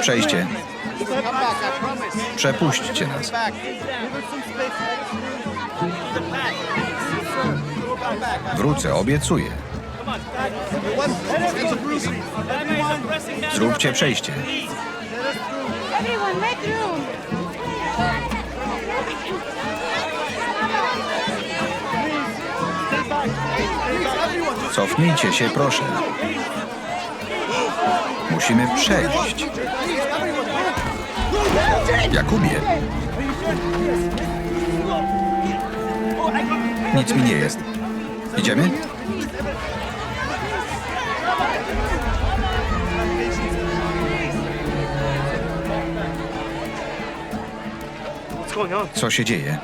Przejście. Przepuśćcie nas. Wrócę, obiecuję. Zróbcie przejście. Cofnijcie się, proszę. Musimy przejść. Jakubie. Nic mi nie jest. Idziemy? Co się dzieje?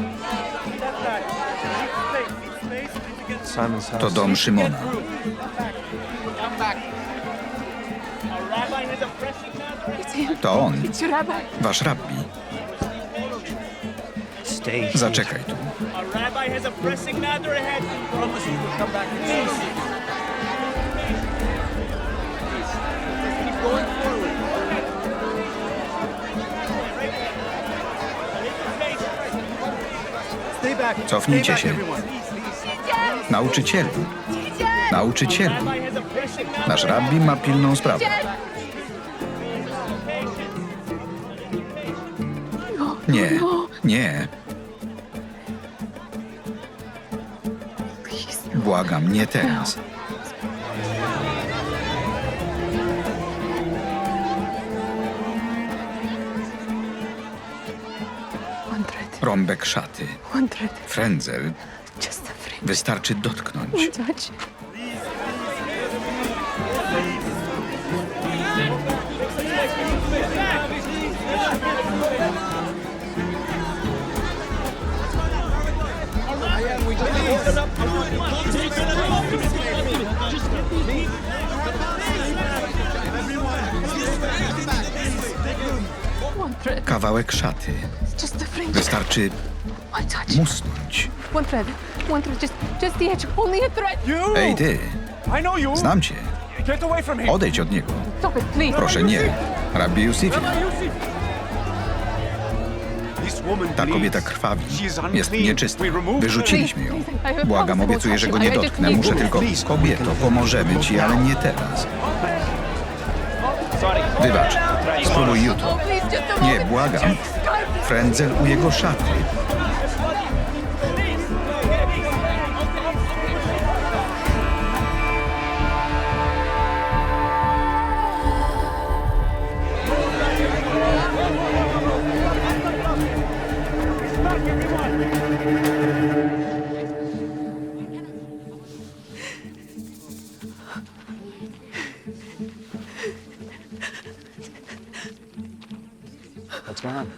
To dom Szymona. To on, It's your rabbi. wasz rabbi. Zaczekaj tu. Cofnijcie się. Nauczycielu. Matter. Nasz rabbi ma pilną sprawę. Nie, nie. Błagam, nie teraz. Rąbek szaty. Frędzel. Wystarczy dotknąć. Only a thread. You! Ej ty, I know you! znam cię. Get away from him! Odejdź od niego. Stop it, please. Proszę nie. Rabbi Yusifie. This woman Ta kobieta krwawi. Jest unclean. nieczysta. We removed her. Wyrzuciliśmy ją. Błagam, obiecuję, że go nie dotknę. Muszę tylko... Kobieto, pomożemy ci, ale nie teraz. Wybacz. Spróbuj jutro. Nie, błagam. Frędzel u jego szaty.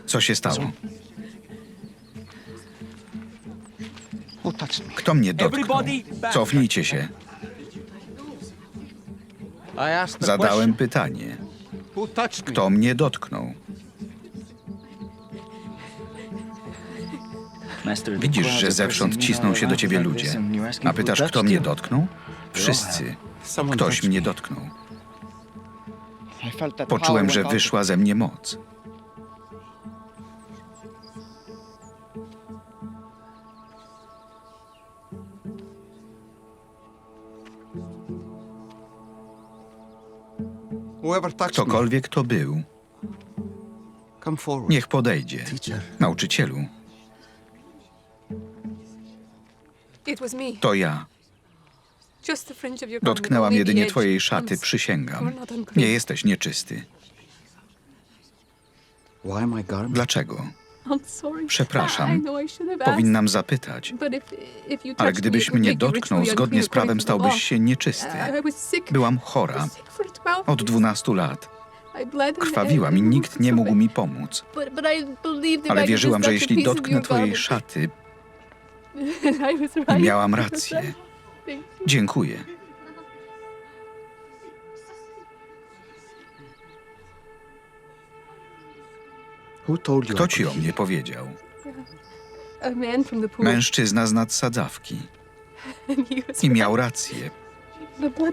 Co się stało? Kto mnie dotknął? Cofnijcie się. The Zadałem pytanie. Kto mnie dotknął? Widzisz, że zewsząd cisną się do ciebie ludzie. A pytasz, kto mnie dotknął? Wszyscy. Ktoś mnie dotknął. Poczułem, że wyszła ze mnie moc. Ktokolwiek to był, niech podejdzie. Nauczycielu, to ja. Dotknęłam jedynie twojej szaty, przysięgam. Nie jesteś nieczysty. Dlaczego? Przepraszam. Powinnam zapytać. Ale gdybyś mnie dotknął zgodnie z prawem, stałbyś law. się nieczysty. Byłam chora Sick for 12 od years. 12 lat. Krwawiłam i nikt nie mógł mi pomóc. Ale wierzyłam, że jeśli dotknę twojej szaty, miałam rację. Dziękuję. Kto ci o mnie powiedział? Mężczyzna z nadsadzawki. I miał rację.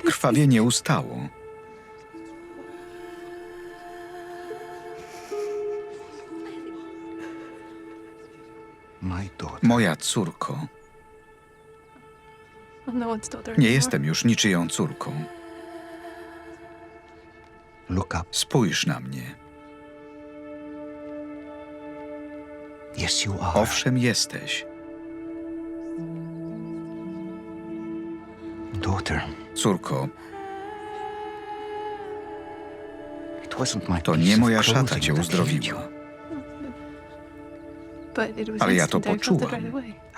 Krwawienie ustało. Moja córko. Nie jestem już niczyją córką. Spójrz na mnie. Yes, you are. Owszem, jesteś. Daughter, Córko, it wasn't my to piece nie of moja clothing szata cię that healed uzdrowiła. But it was Ale ja to poczułam.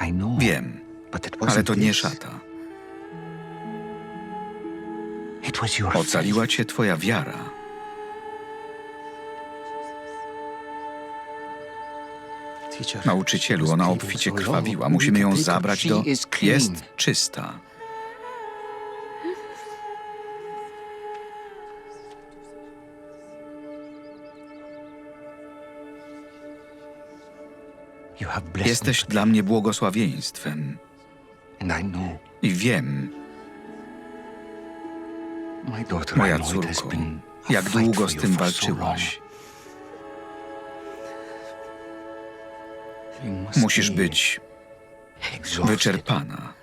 I know. Wiem, But it wasn't ale to nie this. szata. It was your Ocaliła cię twoja wiara. Nauczycielu, ona obficie krwawiła. Musimy ją zabrać do... Jest czysta. Jesteś dla mnie błogosławieństwem. I wiem, moja córko, jak długo z tym walczyłaś. Musisz być wyczerpana.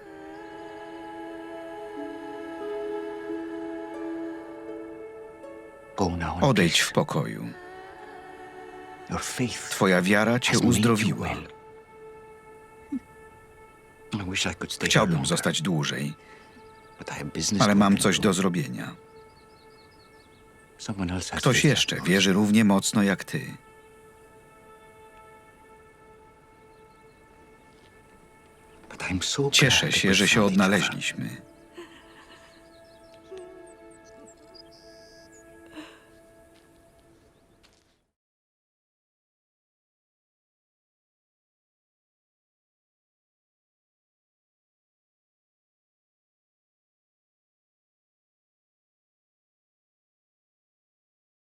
Odejdź w pokoju. Twoja wiara cię uzdrowiła. Chciałbym zostać dłużej, ale mam coś do zrobienia. Ktoś jeszcze wierzy równie mocno jak ty. Cieszę się, że się odnaleźliśmy.